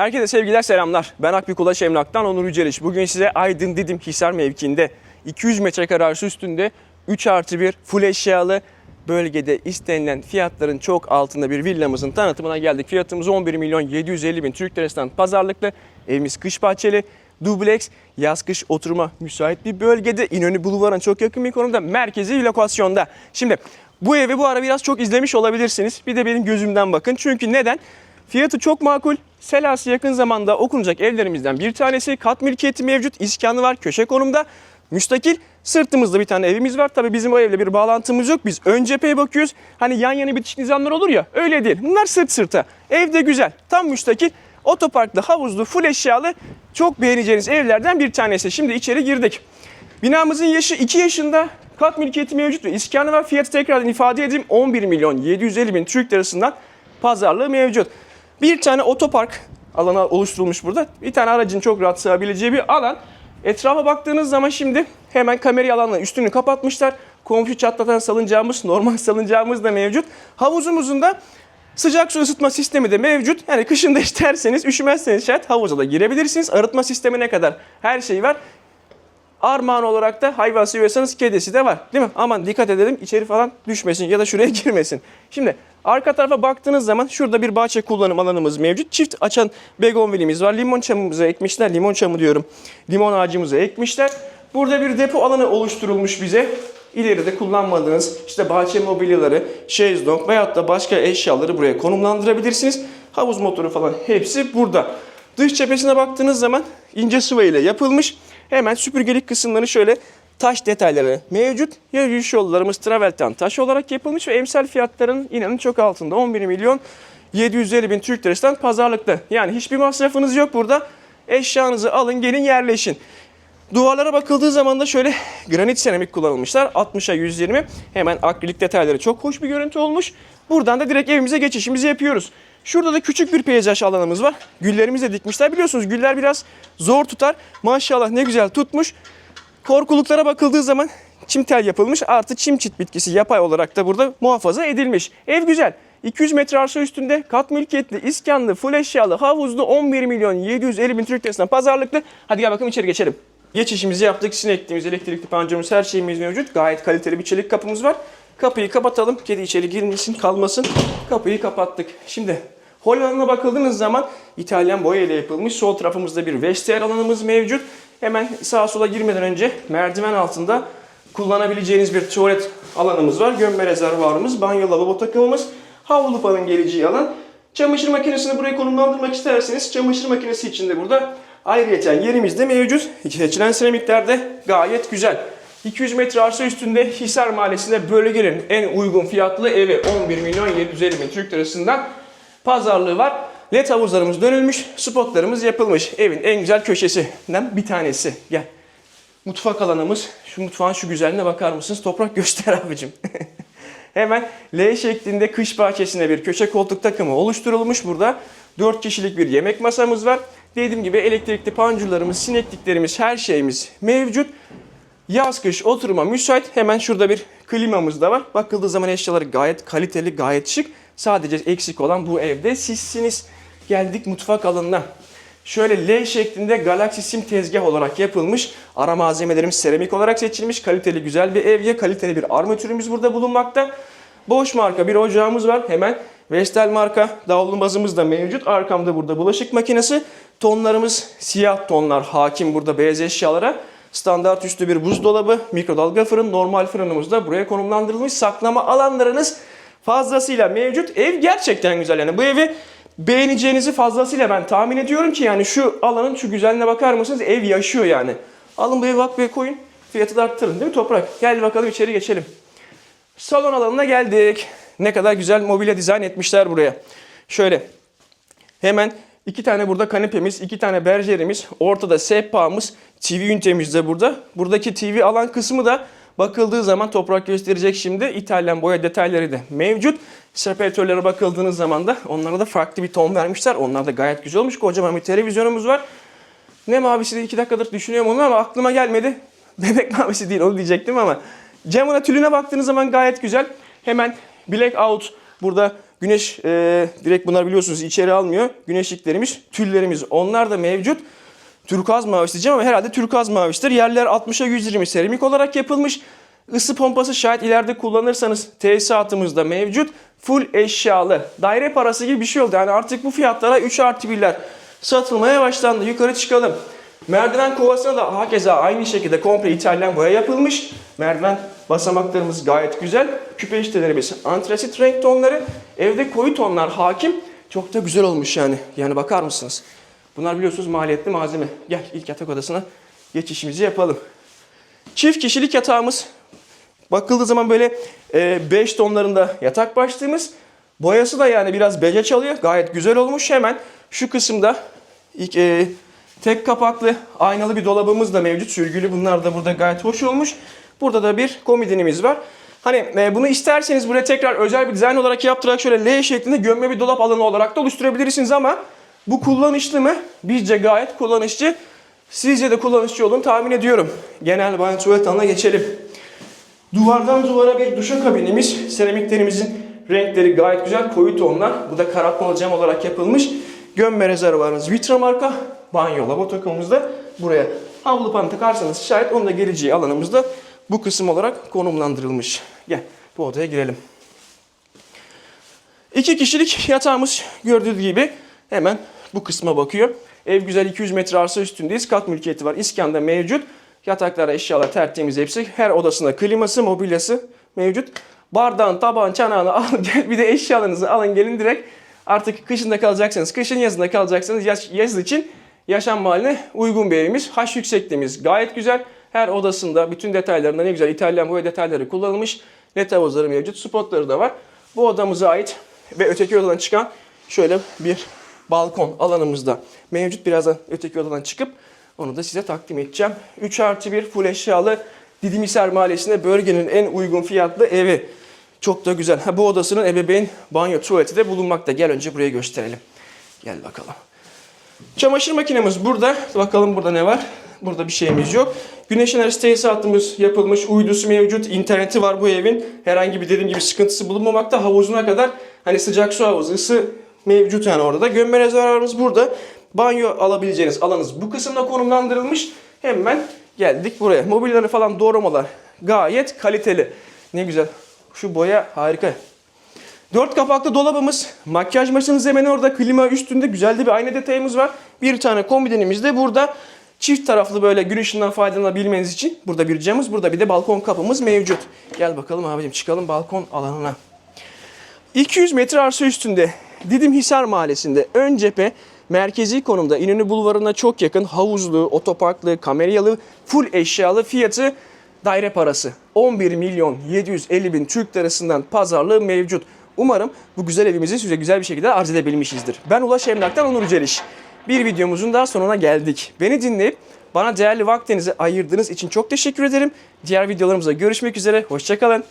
Herkese sevgiler selamlar. Ben Akbük Ulaş Emlak'tan Onur Yüceliş. Bugün size Aydın Didim Hisar mevkiinde 200 metrekare arsa üstünde 3 artı 1 full eşyalı bölgede istenilen fiyatların çok altında bir villamızın tanıtımına geldik. Fiyatımız 11 milyon 750 bin Türk lirasından pazarlıklı. Evimiz kış bahçeli, dubleks, yaz kış oturuma müsait bir bölgede. İnönü Bulvarı'na çok yakın bir konumda, merkezi lokasyonda. Şimdi bu evi bu ara biraz çok izlemiş olabilirsiniz. Bir de benim gözümden bakın. Çünkü neden? Fiyatı çok makul. Selası yakın zamanda okunacak evlerimizden bir tanesi. Kat mülkiyeti mevcut, iskanı var, köşe konumda. Müstakil. Sırtımızda bir tane evimiz var. Tabii bizim o evle bir bağlantımız yok. Biz ön cepheye bakıyoruz. Hani yan yana bitişik nizamlar olur ya. Öyle değil. Bunlar sırt sırta. Ev de güzel. Tam müstakil. Otoparklı, havuzlu, full eşyalı. Çok beğeneceğiniz evlerden bir tanesi. Şimdi içeri girdik. Binamızın yaşı 2 yaşında. Kat mülkiyeti mevcut ve iskanı var. Fiyatı tekrardan ifade edeyim. 11 milyon 750 bin Türk lirasından pazarlığı mevcut. Bir tane otopark alanı oluşturulmuş burada. Bir tane aracın çok rahat sığabileceği bir alan. Etrafa baktığınız zaman şimdi hemen kamerayı alanla üstünü kapatmışlar. Komşu çatlatan salıncağımız, normal salıncağımız da mevcut. Havuzumuzun da sıcak su ısıtma sistemi de mevcut. Yani kışın da isterseniz, üşümezseniz şayet havuza da girebilirsiniz. Arıtma sistemine kadar her şey var. Armağan olarak da hayvan seviyorsanız kedisi de var. Değil mi? Aman dikkat edelim içeri falan düşmesin ya da şuraya girmesin. Şimdi arka tarafa baktığınız zaman şurada bir bahçe kullanım alanımız mevcut. Çift açan begonvilimiz var. Limon çamımızı ekmişler. Limon çamı diyorum. Limon ağacımızı ekmişler. Burada bir depo alanı oluşturulmuş bize. İleride kullanmadığınız işte bahçe mobilyaları, şezlong veyahut da başka eşyaları buraya konumlandırabilirsiniz. Havuz motoru falan hepsi burada. Dış cephesine baktığınız zaman ince sıva ile yapılmış. Hemen süpürgelik kısımları şöyle taş detayları mevcut. Yürüyüş yollarımız travelten taş olarak yapılmış ve emsal fiyatların inanın çok altında. 11 milyon 750 bin Türk lirasından pazarlıkta. Yani hiçbir masrafınız yok burada. Eşyanızı alın gelin yerleşin. Duvarlara bakıldığı zaman da şöyle granit seramik kullanılmışlar. 60'a 120. Hemen akrilik detayları çok hoş bir görüntü olmuş. Buradan da direkt evimize geçişimizi yapıyoruz. Şurada da küçük bir peyzaj alanımız var. Güllerimizi de dikmişler. Biliyorsunuz güller biraz zor tutar. Maşallah ne güzel tutmuş. Korkuluklara bakıldığı zaman çim tel yapılmış. Artı çim çit bitkisi yapay olarak da burada muhafaza edilmiş. Ev güzel. 200 metre arsa üstünde kat mülkiyetli, iskanlı, full eşyalı, havuzlu 11 milyon 750 bin Türk lirasından pazarlıklı. Hadi gel bakalım içeri geçelim. Geçişimizi yaptık. Sinekliğimiz, elektrikli panjurumuz, her şeyimiz mevcut. Gayet kaliteli bir çelik kapımız var. Kapıyı kapatalım. Kedi içeri girmesin, kalmasın. Kapıyı kapattık. Şimdi hol alanına bakıldığınız zaman İtalyan boya ile yapılmış. Sol tarafımızda bir vestiyer alanımız mevcut. Hemen sağa sola girmeden önce merdiven altında kullanabileceğiniz bir tuvalet alanımız var. Gömme rezervuarımız, banyo lavabo takımımız, havlu fanın geleceği alan. Çamaşır makinesini buraya konumlandırmak isterseniz çamaşır makinesi için de burada ayrıyeten yerimiz de mevcut. Seçilen seramikler de gayet güzel. 200 metre arsa üstünde Hisar Mahallesi'nde bölgenin en uygun fiyatlı evi 11 milyon 750 bin Türk lirasından pazarlığı var. LED havuzlarımız dönülmüş, spotlarımız yapılmış. Evin en güzel köşesinden bir tanesi. Gel. Mutfak alanımız. Şu mutfağın şu güzelliğine bakar mısınız? Toprak göster abicim. Hemen L şeklinde kış bahçesine bir köşe koltuk takımı oluşturulmuş burada. 4 kişilik bir yemek masamız var. Dediğim gibi elektrikli pancurlarımız, sinekliklerimiz, her şeyimiz mevcut. Yaz kış oturuma müsait. Hemen şurada bir klimamız da var. Bakıldığı zaman eşyaları gayet kaliteli, gayet şık. Sadece eksik olan bu evde sizsiniz. Geldik mutfak alanına. Şöyle L şeklinde Galaxy Sim tezgah olarak yapılmış. Ara malzemelerimiz seramik olarak seçilmiş. Kaliteli güzel bir evye, kaliteli bir armatürümüz burada bulunmakta. Boş marka bir ocağımız var. Hemen Vestel marka davlumbazımız da mevcut. Arkamda burada bulaşık makinesi. Tonlarımız siyah tonlar hakim burada beyaz eşyalara. Standart üstü bir buzdolabı, mikrodalga fırın, normal fırınımız da buraya konumlandırılmış. Saklama alanlarınız fazlasıyla mevcut. Ev gerçekten güzel yani. Bu evi beğeneceğinizi fazlasıyla ben tahmin ediyorum ki yani şu alanın şu güzelliğine bakar mısınız? Ev yaşıyor yani. Alın bu evi vakfıya koyun. Fiyatı da arttırın değil mi Toprak? Gel bakalım içeri geçelim. Salon alanına geldik. Ne kadar güzel mobilya dizayn etmişler buraya. Şöyle hemen iki tane burada kanepemiz, iki tane berjerimiz, ortada sehpamız, TV ünitemiz de burada. Buradaki TV alan kısmı da bakıldığı zaman toprak gösterecek şimdi. İtalyan boya detayları da mevcut. Separatörlere bakıldığınız zaman da onlara da farklı bir ton vermişler. Onlar da gayet güzel olmuş. Kocaman bir televizyonumuz var. Ne mavisi de iki dakikadır düşünüyorum onu ama aklıma gelmedi. Bebek mavisi değil onu diyecektim ama. Camına tülüne baktığınız zaman gayet güzel. Hemen blackout burada Güneş e, direkt bunlar biliyorsunuz içeri almıyor. Güneşliklerimiz, tüllerimiz onlar da mevcut. Turkuaz mavisi diyeceğim ama herhalde turkuaz mavisidir. Yerler 60'a 120 seramik olarak yapılmış. Isı pompası şayet ileride kullanırsanız tesisatımızda mevcut. Full eşyalı. Daire parası gibi bir şey oldu. Yani artık bu fiyatlara 3 artı 1'ler satılmaya başlandı. Yukarı çıkalım. Merdiven kovasına da hakeza aynı şekilde komple İtalyan boya yapılmış. Merdiven basamaklarımız gayet güzel. Küpe iştelerimiz antrasit renk tonları. Evde koyu tonlar hakim. Çok da güzel olmuş yani. Yani bakar mısınız? Bunlar biliyorsunuz maliyetli malzeme. Gel ilk yatak odasına geçişimizi yapalım. Çift kişilik yatağımız. Bakıldığı zaman böyle 5 tonlarında yatak başlığımız. Boyası da yani biraz beje çalıyor. Gayet güzel olmuş. Hemen şu kısımda ilk e, tek kapaklı aynalı bir dolabımız da mevcut. Sürgülü bunlar da burada gayet hoş olmuş. Burada da bir komodinimiz var. Hani e, bunu isterseniz buraya tekrar özel bir dizayn olarak yaptırarak şöyle L şeklinde gömme bir dolap alanı olarak da oluşturabilirsiniz ama bu kullanışlı mı? Bizce gayet kullanışlı. Sizce de kullanışlı olduğunu tahmin ediyorum. Genel banyo tuvalet alanına geçelim. Duvardan duvara bir duşakabinimiz. Seramiklerimizin renkleri gayet güzel. Koyu tonlar. Bu da karartmalı cam olarak yapılmış. Gömme rezervuarımız Vitra marka. Banyo lavabo takımımız da buraya havlu pan takarsanız şayet onun da geleceği alanımızda bu kısım olarak konumlandırılmış. Gel bu odaya girelim. İki kişilik yatağımız gördüğünüz gibi hemen bu kısma bakıyor. Ev güzel 200 metre arsa üstündeyiz. Kat mülkiyeti var. İskanda mevcut. Yataklar, eşyalar tertemiz hepsi. Her odasında kliması, mobilyası mevcut. Bardağın, tabağın, çanağını al gel. Bir de eşyalarınızı alın gelin direkt. Artık kışında kalacaksanız, kışın yazında kalacaksanız yaz, yaz için yaşam haline uygun bir evimiz. Haş yüksekliğimiz gayet güzel. Her odasında bütün detaylarında ne güzel İtalyan boya detayları kullanılmış. LED havuzları mevcut. Spotları da var. Bu odamıza ait ve öteki odadan çıkan şöyle bir balkon alanımızda mevcut. Birazdan öteki odadan çıkıp onu da size takdim edeceğim. 3 artı 1 full eşyalı Didimhisar Mahallesi'nde bölgenin en uygun fiyatlı evi. Çok da güzel. Ha, bu odasının ebeveyn banyo tuvaleti de bulunmakta. Gel önce buraya gösterelim. Gel bakalım. Çamaşır makinemiz burada. Bakalım burada ne var? Burada bir şeyimiz yok. Güneş enerjisi tesisatımız yapılmış. Uydusu mevcut. interneti var bu evin. Herhangi bir dediğim gibi sıkıntısı bulunmamakta. Havuzuna kadar hani sıcak su havuzu, ısı mevcut yani orada. Gömme rezervuarımız burada. Banyo alabileceğiniz alanınız bu kısımda konumlandırılmış. Hemen geldik buraya. Mobilyaları falan doğramalar gayet kaliteli. Ne güzel. Şu boya harika. Dört kapaklı dolabımız, makyaj maşinimiz hemen orada, klima üstünde güzel de bir ayna detayımız var. Bir tane kombinimiz de burada. Çift taraflı böyle gün ışığından faydalanabilmeniz için burada bir camımız, burada bir de balkon kapımız mevcut. Gel bakalım abicim çıkalım balkon alanına. 200 metre arsa üstünde Didim Hisar Mahallesi'nde ön cephe merkezi konumda İnönü Bulvarı'na çok yakın havuzlu, otoparklı, kameryalı, full eşyalı fiyatı daire parası. 11 milyon 750 bin Türk lirasından pazarlığı mevcut. Umarım bu güzel evimizi size güzel bir şekilde arz edebilmişizdir. Ben Ulaş Emlak'tan Onur Celiş. Bir videomuzun daha sonuna geldik. Beni dinleyip bana değerli vaktinizi ayırdığınız için çok teşekkür ederim. Diğer videolarımızda görüşmek üzere. Hoşçakalın.